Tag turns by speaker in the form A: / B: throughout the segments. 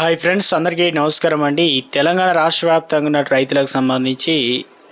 A: Hi friends అందరికీ నమస్కారం అండి. తెలంగాణ రాష్ట్ర వ్యాప్తంగా ఉన్న రైతులకు సంబంధించి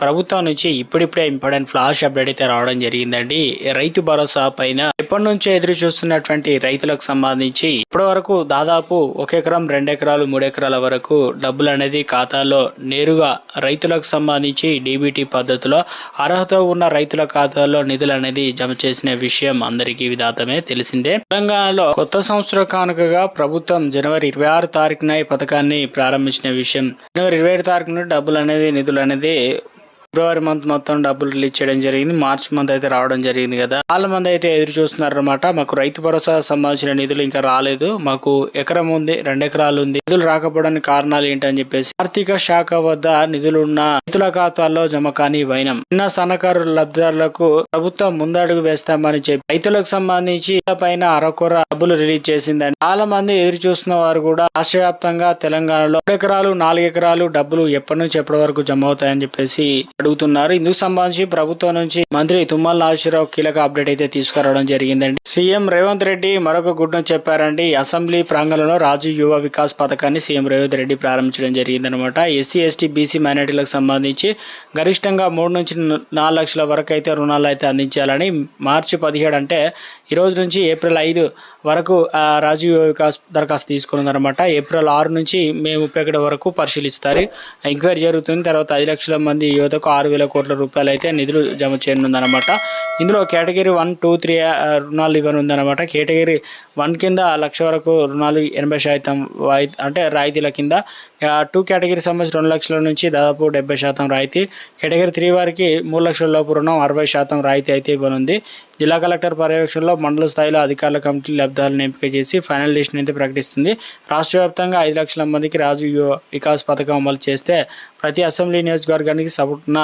A: ప్రభుత్వం నుంచి ఇప్పుడిప్పుడే ఇంపార్టెంట్ ఫ్లాష్ అప్డేట్ అయితే రావడం జరిగిందండి. రైతు భరోసా పైన ఎప్పటి నుంచో ఎదురు చూస్తున్నటువంటి రైతులకు సంబంధించి ఇప్పటి వరకు దాదాపు ఒక ఎకరం రెండు ఎకరాలు మూడు ఎకరాల వరకు డబ్బులు అనేది ఖాతాలో నేరుగా రైతులకు సంబంధించి డీబీటీ పద్ధతిలో అర్హత ఉన్న రైతుల ఖాతాలో నిధులు అనేది జమ చేసిన విషయం అందరికీ విధాతమే తెలిసిందే. తెలంగాణలో కొత్త సంవత్సర కానుకగా ప్రభుత్వం జనవరి ఇరవై ఆరు తారీఖున ఈ పథకాన్ని ప్రారంభించిన విషయం. జనవరి ఇరవై ఏడు తారీఖున డబ్బులు అనేది నిధులు అనేది ఫిబ్రవరి మంత్ మొత్తం డబ్బులు రిలీజ్ చేయడం జరిగింది. మార్చి మంత్ అయితే రావడం జరిగింది కదా. చాలా మంది అయితే ఎదురు చూస్తున్నారు అనమాట మాకు రైతు భరోసా సంబంధించిన నిధులు ఇంకా రాలేదు. మాకు ఎకరం ఉంది రెండు ఎకరాలు ఉంది. నిధులు రాకపోవడానికి కారణాలు ఏంటని చెప్పేసి ఆర్థిక శాఖ వద్ద నిధులు ఉన్న రైతుల ఖాతాల్లో జమ కాని వైనం. చిన్న సన్నకారు లబ్ధిదారులకు ప్రభుత్వం ముందడుగు వేస్తామని చెప్పి రైతులకు సంబంధించి పైన అరకొర డబ్బులు రిలీజ్ చేసిందని చాలా మంది ఎదురు చూస్తున్న వారు కూడా రాష్ట్ర వ్యాప్తంగా తెలంగాణలో ఎకరాలు నాలుగు ఎకరాలు డబ్బులు ఎప్పటి నుంచి ఎప్పటి వరకు జమ అవుతాయని చెప్పేసి అడుగుతున్నారు. ఇందుకు సంబంధించి ప్రభుత్వం నుంచి మంత్రి తుమ్మల నాగేశ్వరరావు కీలక అప్డేట్ అయితే తీసుకురావడం జరిగిందండి. సీఎం రేవంత్ రెడ్డి మరొక గుడ్ను చెప్పారండి. అసెంబ్లీ ప్రాంగణంలో రాజీవ్ యువ వికాస్ పథకాన్ని సీఎం రేవంత్ రెడ్డి ప్రారంభించడం జరిగిందనమాట ఎస్సీ ఎస్టీ బీసీ మైనార్టీలకు సంబంధించి గరిష్టంగా మూడు నుంచి నాలుగు లక్షల వరకు అయితే రుణాలు అయితే అందించాలని మార్చి పదిహేడు అంటే ఈ రోజు నుంచి ఏప్రిల్ ఐదు వరకు రాజీవ్ యువ వికాస్ దరఖాస్తు తీసుకున్నారనమాట ఏప్రిల్ ఆరు నుంచి మే ముప్పై ఒకటి వరకు పరిశీలిస్తారు. ఎంక్వైరీ జరుగుతుంది. తర్వాత ఐదు లక్షల మంది యువతకు ఆరు వేల కోట్ల రూపాయలు అయితే నిధులు జమ చేయనుందనమాట ఇందులో కేటగిరీ వన్ టూ త్రీ రుణాలు ఇవ్వనుందనమాట కేటగిరీ వన్ కింద లక్ష వరకు రుణాలు ఎనభై శాతం వాయి అంటే రాయితీల కింద టూ కేటగిరీ సంబంధించి రెండు లక్షల నుంచి దాదాపు డెబ్బై శాతం రాయితీ. కేటగిరీ త్రీ వారికి మూడు లక్షల లోపు రుణం అరవై శాతం రాయితీ అయితే ఇవ్వనుంది. జిల్లా కలెక్టర్ పర్యవేక్షణలో మండల స్థాయిలో అధికారుల కమిటీ లబ్ధాలను ఎంపిక చేసి ఫైనల్ లిస్ట్ అయితే ప్రకటిస్తుంది. రాష్ట్ర వ్యాప్తంగా ఐదు లక్షల మందికి రాజు వికాస్ పథకం అమలు చేస్తే ప్రతి అసెంబ్లీ నియోజకవర్గానికి సపోర్ట్న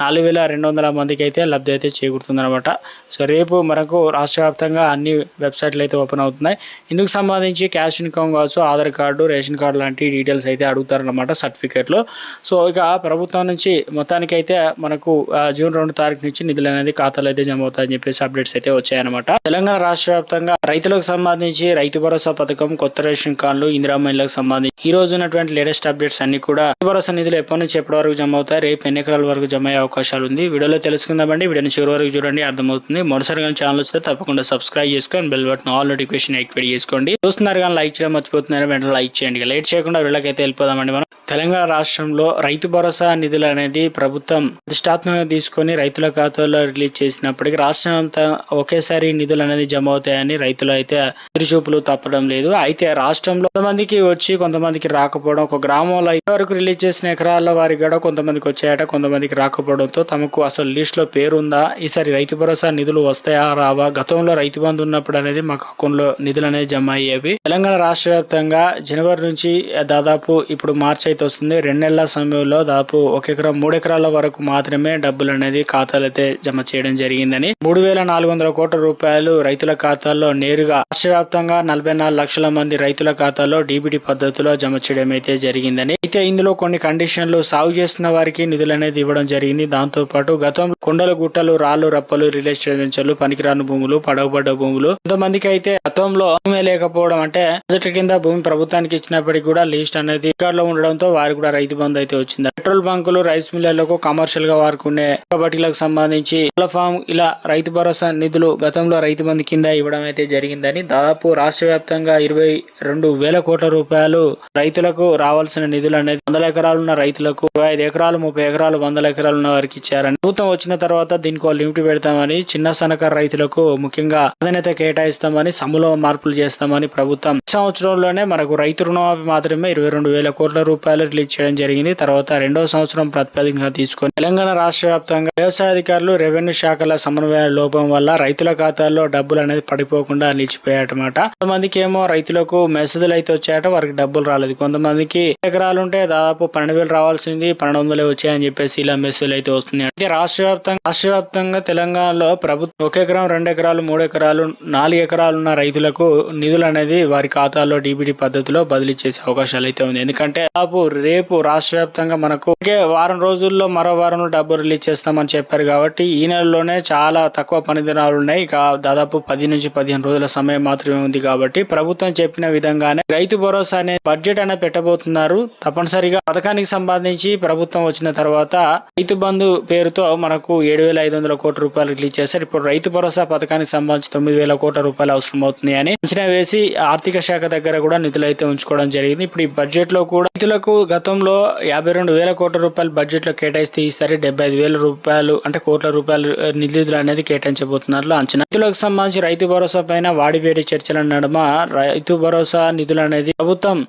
A: నాలుగు వేల రెండు వందల మందికి అయితే లబ్ధి అయితే చేకూరుతుందన్నమాట. సో రేపు మనకు రాష్ట్ర వ్యాప్తంగా అన్ని వెబ్సైట్లు అయితే ఓపెన్ అవుతున్నాయి. ఇందుకు సంబంధించి క్యాష్ ఇన్కమ్ కావచ్చు ఆధార్ కార్డు రేషన్ కార్డు లాంటి డీటెయిల్స్ అయితే అడుగుతారన్నమాట సర్టిఫికేట్లో. సో ఇక ప్రభుత్వం నుంచి మొత్తానికైతే మనకు ఆ, జూన్ రెండు తారీఖు నుంచి నిధులు అనేది ఖాతాలో అయితే జమ అవుతాయని చెప్పేసి అప్డేట్స్ అయితే వచ్చాయన్నమాట. తెలంగాణ రాష్ట్ర వ్యాప్తంగా రైతులకు సంబంధించి రైతు భరోసా పథకం కొత్త రేషన్ కార్డులు ఇందిరా మహిళలకు సంబంధించి ఈ రోజు ఉన్నటువంటి లేటెస్ట్ అప్డేట్స్ అన్ని కూడా రైతు భరోసా నిధులు ఎప్పటి నుంచి ఎప్పటి వరకు జమ అవుతాయి రేపు ఎన్ని ఎకరాల వరకు జమ అయ్యే అవకాశాలు ఉంది. వీడియోలో తెలుసుకుందామండి వీడియోని చివరి వరకు చూడండి అర్థమవుతుంది. మరోసారి కానీ ఛానల్ వస్తే తప్పకుండా సబ్స్క్రైబ్ చేసుకొని bell button all notification activate చేసుకోండి. చూస్తున్నారు కానీ లైక్ చేయడం మర్చిపోతున్నారు? వెంటనే లైక్ చేయండి. లైట్ లేట్ చేయకుండా వీళ్ళకైతే వెళ్ళిపోదామండి మనం. తెలంగాణ రాష్ట్రంలో రైతు భరోసా నిధులు అనేది ప్రభుత్వం ప్రతిష్టాత్మకంగా తీసుకొని రైతుల ఖాతాలో రిలీజ్ చేసినప్పటికీ రాష్ట్రం అంతా ఒకేసారి నిధులు అనేది జమ అవుతాయని రైతులు అయితే తిరుచూపులు తప్పడం లేదు. అయితే రాష్ట్రంలో కొంతమందికి వచ్చి కొంతమందికి రాకపోవడం ఒక గ్రామంలో వరకు రిలీజ్ చేసిన ఎకరాల వారికి కూడా కొంతమందికి వచ్చాయట కొంతమందికి రాకపోవడంతో తమకు అసలు లిస్ట్లో పేరు ఉందా ఈసారి రైతు భరోసా నిధులు వస్తాయా రావా? గతంలో రైతు బంధు ఉన్నప్పుడు అనేది మాకు అకౌంట్లో నిధులు అనేది జమ అయ్యేవి. తెలంగాణ రాష్ట్ర వ్యాప్తంగా జనవరి నుంచి దాదాపు ఇప్పుడు మార్చి అయితే వస్తుంది రెండు నెలల సమయంలో దాదాపు ఒక ఎకరం మూడు ఎకరాల వరకు మాత్రమే డబ్బులు అనేది ఖాతాలు అయితే జమ చేయడం జరిగిందని. మూడు వేల నాలుగు వందల కోట్ల రూపాయలు రైతుల ఖాతాల్లో నేరుగా రాష్ట్ర వ్యాప్తంగా నలభై నాలుగు లక్షల మంది రైతుల ఖాతాలో డీబీటీ పద్ధతిలో జమ చేయడం అయితే జరిగిందని. అయితే ఇందులో కొన్ని కండిషన్లు సాగు చేస్తున్న వారికి నిధులు అనేది ఇవ్వడం జరిగింది. దాంతో పాటు గతంలో కొండలు గుట్టలు రాళ్ళు రప్పలు రియల్ ఎస్టేట్ వెంచర్లు పనికిరాని భూములు పడవబడ్డ భూములు. కొంతమందికి అయితే గతంలో భూమి లేకపోవడం అంటే ప్రాజెక్టు కింద భూమి ప్రభుత్వానికి ఇచ్చినప్పటికీ కూడా లిస్ట్ అనేది రికార్డులో ఉండడంతో వారికి కూడా రైతు బంధు అయితే వచ్చింది. పెట్రోల్ బంకులు రైస్ మిల్లర్లకు కమర్షియల్గా వాడుకునే బట్టీలకు సంబంధించి ఫామ్ ఇలా రైతు భరోసా నిధులు గతంలో రైతు బంధు కింద ఇవ్వడం అయితే జరిగిందని దాదాపు రాష్ట్ర వ్యాప్తంగా ఇరవై రెండు వేల కోట్ల రూపాయలు రైతులకు రావాల్సిన నిధులు అనేది వందల ఎకరాలు ఉన్న రైతులకు ఇరవై ఐదు ఎకరాలు ముప్పై ఎకరాలు వందల ఎకరాలు ఉన్న వారికి ఇచ్చారని ప్రభుత్వం వచ్చిన తర్వాత దీనికి లిమిట్ పెడతామని చిన్న సన్నకారు రైతులకు ముఖ్యంగా ప్రాధాన్యత కేటాయిస్తామని సమూల మార్పులు చేస్తామని ప్రభుత్వం. ఈ సంవత్సరంలోనే మనకు రైతు రుణమాఫీ మాత్రమే ఇరవై రెండు వేల కోట్ల రూపాయలు రిలీజ్ చేయడం జరిగింది. తర్వాత రెండవ సంవత్సరం ప్రాతిపదికగా తీసుకొని తెలంగాణ రాష్ట్ర వ్యాప్తంగా వ్యవసాయ అధికారులు రెవెన్యూ శాఖల సమన్వయ లోపం వల్ల రైతుల ఖాతాల్లో డబ్బులు అనేది పడిపోకుండా నిలిచిపోయాయటమాట కొంతమందికి ఏమో రైతులకు మెసేజ్లు అయితే వచ్చాయట వారికి డబ్బులు రాలేదు. కొంతమందికి ఎకరాలు ఉంటే దాదాపు పన్నెండు వేలు రావాల్సింది పన్నెండు వందలే వచ్చాయని చెప్పేసి ఇలా మెసేజ్లు అయితే వస్తున్నాయి. వస్తుంది అయితే రాష్ట్ర వ్యాప్తంగా రాష్ట్ర వ్యాప్తంగా తెలంగాణలో ప్రభుత్వం ఒక ఎకరం రెండు ఎకరాలు మూడు ఎకరాలు నాలుగు ఎకరాలు ఉన్న రైతులకు నిధులు అనేది వారి ఖాతాల్లో డీబీడీ పద్ధతిలో బదిలీ చేసే అవకాశాలు అయితే ఉంది ఎందుకంటే దాదాపు రేపు రాష్ట్ర వ్యాప్తంగా మనకు ఒకే వారం రోజుల్లో మరో వారంలో డబ్బు రిలీజ్ చేస్తామని చెప్పారు కాబట్టి ఈ నెలలోనే చాలా తక్కువ పని దినాలు ఉన్నాయి. ఇక దాదాపు పది నుంచి పదిహేను రోజుల సమయం మాత్రమే ఉంది కాబట్టి ప్రభుత్వం చెప్పిన విధంగానే రైతు భరోసా అనే బడ్జెట్ అనేది పెట్టబోతున్నారు. తప్పనిసరిగా పథకానికి సంబంధించి ప్రభుత్వం వచ్చిన తర్వాత రైతు బంధు పేరుతో మనకు ఏడు వేల ఐదు వందల కోట్ల రూపాయలు రిలీజ్ చేశారు. ఇప్పుడు రైతు భరోసా పథకానికి సంబంధించి తొమ్మిది వేల కోట్ల రూపాయలు అవసరం అవుతుంది అని అంచనా వేసి ఆర్థిక శాఖ దగ్గర కూడా నిధులు అయితే ఉంచుకోవడం జరిగింది. ఇప్పుడు ఈ బడ్జెట్లో కూడా రైతులకు గతంలో యాభై రెండు వేల కోట్ల రూపాయలు బడ్జెట్లో కేటాయిస్తే ఈసారి డెబ్బై ఐదు వేల రూపాయలు అంటే కోట్ల రూపాయలు నిధులు అనేది కేటాయించబోతున్నారు అంచనా. రైతులకు సంబంధించి రైతు భరోసా పైన వాడివేడి చర్చల నడుమ రైతు భరోసా నిధులు అనేది ప్రభుత్వం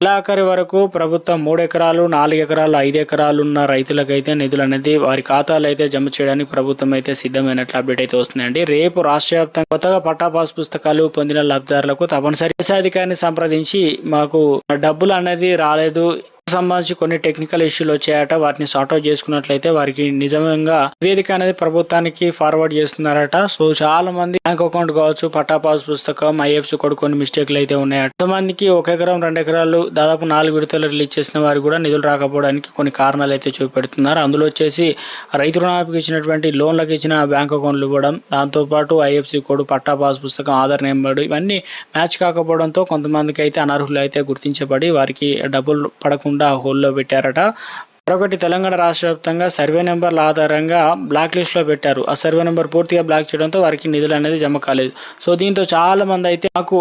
A: నెలాఖరి వరకు ప్రభుత్వం మూడు ఎకరాలు నాలుగు ఎకరాలు ఐదు ఎకరాలు ఉన్న రైతులకైతే నిధులు అనేది వారి ఖాతాలు అయితే జమ చేయడానికి ప్రభుత్వం అయితే సిద్ధమైనట్లు అప్డేట్ అయితే వస్తుందండి రేపు రాష్ట్ర వ్యాప్తంగా కొత్తగా పట్టా పాస్ పుస్తకాలు పొందిన లబ్ధిదారులకు తప్పనిసరి వ్యవసాయాధికారిని సంప్రదించి మాకు డబ్బులు అనేది రాలేదు సంబంధించి కొన్ని టెక్నికల్ ఇష్యూలు వచ్చాయట. వాటిని సార్ట్అవుట్ చేసుకున్నట్లయితే వారికి నిజంగా నివేదిక అనేది ప్రభుత్వానికి ఫార్వర్డ్ చేస్తున్నారట. సో చాలా మంది బ్యాంక్ అకౌంట్ కావచ్చు పట్టా పాస్ పుస్తకం ఐఎఫ్సి కూడా కొన్ని మిస్టేక్లు అయితే ఉన్నాయట. కొంతమందికి ఒక ఎకరం రెండు ఎకరాలు దాదాపు నాలుగు విడతలు రిలీజ్ చేసిన వారు కూడా నిధులు రాకపోవడానికి కొన్ని కారణాలు అయితే చూపెడుతున్నారు. అందులో వచ్చేసి రైతు రుణాలకు ఇచ్చినటువంటి లోన్లకు ఇచ్చిన బ్యాంక్ అకౌంట్లు ఇవ్వడం దాంతోపాటు ఐఎఫ్సి కోడ్ పట్టా పాస్ పుస్తకం ఆధార్ నెంబర్ ఇవన్నీ మ్యాచ్ కాకపోవడంతో కొంతమందికి అయితే అనర్హులు అయితే గుర్తించబడి వారికి డబ్బులు పడకుండా ఆ హోల్లో పెట్టారట. మరొకటి తెలంగాణ రాష్ట్ర వ్యాప్తంగా సర్వే నెంబర్ల ఆధారంగా బ్లాక్ లిస్ట్లో పెట్టారు. ఆ సర్వే నెంబర్ పూర్తిగా బ్లాక్ చేయడంతో వారికి నిధులు అనేది జమ కాలేదు. సో దీంతో చాలా మంది అయితే మాకు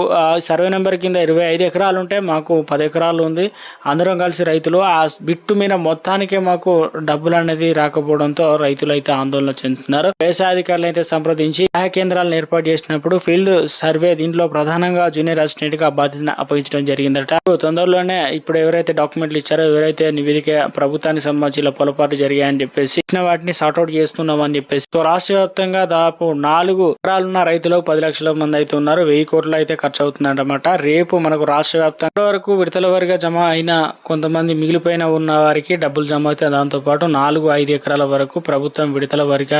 A: సర్వే నెంబర్ కింద ఇరవై ఐదు ఎకరాలు ఉంటే మాకు పది ఎకరాలు ఉంది. అందరం కలిసి రైతులు ఆ బిట్టు మీద మొత్తానికే మాకు డబ్బులు అనేది రాకపోవడంతో రైతులు అయితే ఆందోళన చెందుతున్నారు. వ్యవసాయ అధికారులు అయితే సంప్రదించి సహాయ కేంద్రాలను ఏర్పాటు చేసినప్పుడు ఫీల్డ్ సర్వే దీంట్లో ప్రధానంగా జూనియర్ అసిస్టెంట్గా బాధ్యతను అప్పగించడం జరిగిందట. తొందరలోనే ఇప్పుడు ఎవరైతే డాక్యుమెంట్లు ఇచ్చారో ఎవరైతే నివేదిక ప్రభుత్వానికి సంబంధించి ఇలా పొలపాటు జరిగాయని చెప్పేసి ఇచ్చిన వాటిని సార్ట్అవుట్ చేస్తున్నామని చెప్పేసి. సో రాష్ట్ర వ్యాప్తంగా దాదాపు నాలుగు ఎకరాలున్న రైతులకు పది లక్షల మంది అయితే ఉన్నారు. వెయ్యి కోట్లు అయితే ఖర్చు అవుతుందన్నమాట. రేపు మనకు రాష్ట్ర వ్యాప్తంగా వరకు విడతల వారిగా జమ అయిన కొంతమంది మిగిలిపోయిన ఉన్న వారికి డబ్బులు జమ అవుతాయి దాంతో పాటు నాలుగు ఐదు ఎకరాల వరకు ప్రభుత్వం విడతల వారిగా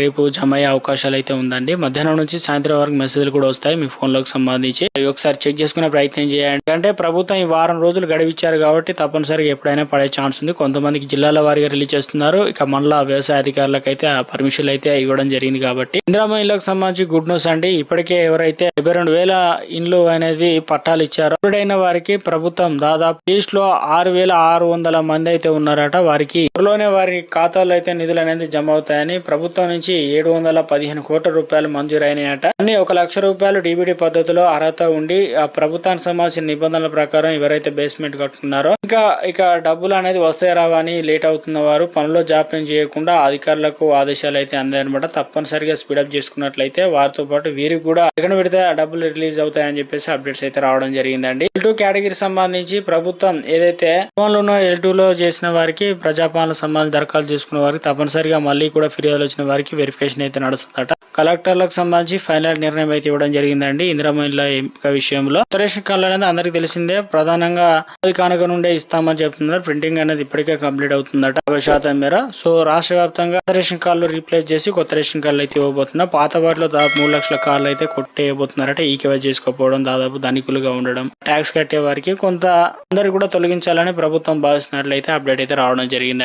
A: రేపు జమ అయ్యే అవకాశాలు అయితే ఉందండి. మధ్యాహ్నం నుంచి సాయంత్రం వరకు మెసేజ్లు కూడా వస్తాయి. మీ ఫోన్లోకి సంబంధించి అవి ఒకసారి చెక్ చేసుకునే ప్రయత్నం చేయండి. అంటే ప్రభుత్వం ఈ వారం రోజులు గడివిచ్చారు కాబట్టి తప్పనిసరిగా ఎప్పుడైనా పడే ఛాన్స్ ఉంది. కొంతమందికి జిల్లాల వారీగా రిలీజ్ చేస్తున్నారు. ఇక మండల వ్యవసాయ అధికారులకు అయితే ఆ పర్మిషన్లు అయితే ఇవ్వడం జరిగింది కాబట్టి. ఇందిరామ ఇళ్ళకు సంబంధించి గుడ్ న్యూస్ అండి. ఇప్పటికే ఎవరైతే డెబ్బై రెండు వేల ఇండ్లు అనేది పట్టాలు ఇచ్చారో ఇప్పుడైన వారికి ప్రభుత్వం దాదాపు ఈస్ట్లో ఆరు వేల ఆరు వందల మంది అయితే ఉన్నారట. వారికి త్వరలోనే వారి ఖాతాలో అయితే నిధులు అనేది జమ అవుతాయని ప్రభుత్వం నుంచి ఏడు వందల పదిహేను కోట్ల రూపాయలు మంజూరైనాయట. అన్ని ఒక లక్ష రూపాయలు డీబీడీ పద్ధతిలో అర్హత ఉండి ఆ ప్రభుత్వానికి సంబంధించిన నిబంధనల ప్రకారం ఎవరైతే బేస్మెంట్ కట్టుకున్నారో ఇంకా ఇక డబ్బులు అనేది వస్తాయి రావాలి కానీ లేట్ అవుతున్న వారు పనిలో జాప్యం చేయకుండా అధికారులకు ఆదేశాలు అయితే అందాయన్నమాట. తప్పనిసరిగా స్పీడప్ చేసుకున్నట్లయితే వారితో పాటు వీరికి కూడా ఎక్కడ పెడితే డబ్బులు రిలీజ్ అవుతాయని చెప్పేసి అప్డేట్స్ అయితే రావడం జరిగిందండి. ఎల్ టూ కేటగిరీ సంబంధించి ప్రభుత్వం ఏదైతే లోనో ఎల్ టూ లో చేసిన వారికి ప్రజాపాలన సంబంధించి దరఖాస్తు చేసుకున్న వారికి తప్పనిసరిగా మళ్ళీ కూడా ఫిర్యాదులు వచ్చిన వారికి వెరిఫికేషన్ అయితే నడుస్తుందట. కలెక్టర్లకు సంబంధించి ఫైనల్ నిర్ణయం అయితే ఇవ్వడం జరిగిందండి. ఇందిరామహిళ ఎంపిక విషయంలో రేషన్ కార్డులు అనేది అందరికీ తెలిసిందే ప్రధానంగా అది కానుక నుండే ఇస్తామని చెప్తున్నారు. ప్రింటింగ్ అనేది ఇప్పటికే కంప్లీట్ అవుతుందట యాభై శాతం మేర. సో రాష్ట్ర వ్యాప్తంగా రేషన్ కార్డులు రీప్లేస్ చేసి కొత్త రేషన్ కార్డులు అయితే ఇవ్వబోతున్నారు. పాత వాటిలో దాదాపు మూడు లక్షల కార్డులు అయితే కొట్టేయబోతున్నారట. ఈ చేసుకోకపోవడం దాదాపు ధనికులుగా ఉండడం ట్యాక్స్ కట్టే వారికి కొంత అందరికి కూడా తొలగించాలని ప్రభుత్వం భావిస్తున్నట్లయితే అప్డేట్ అయితే రావడం జరిగిందండి.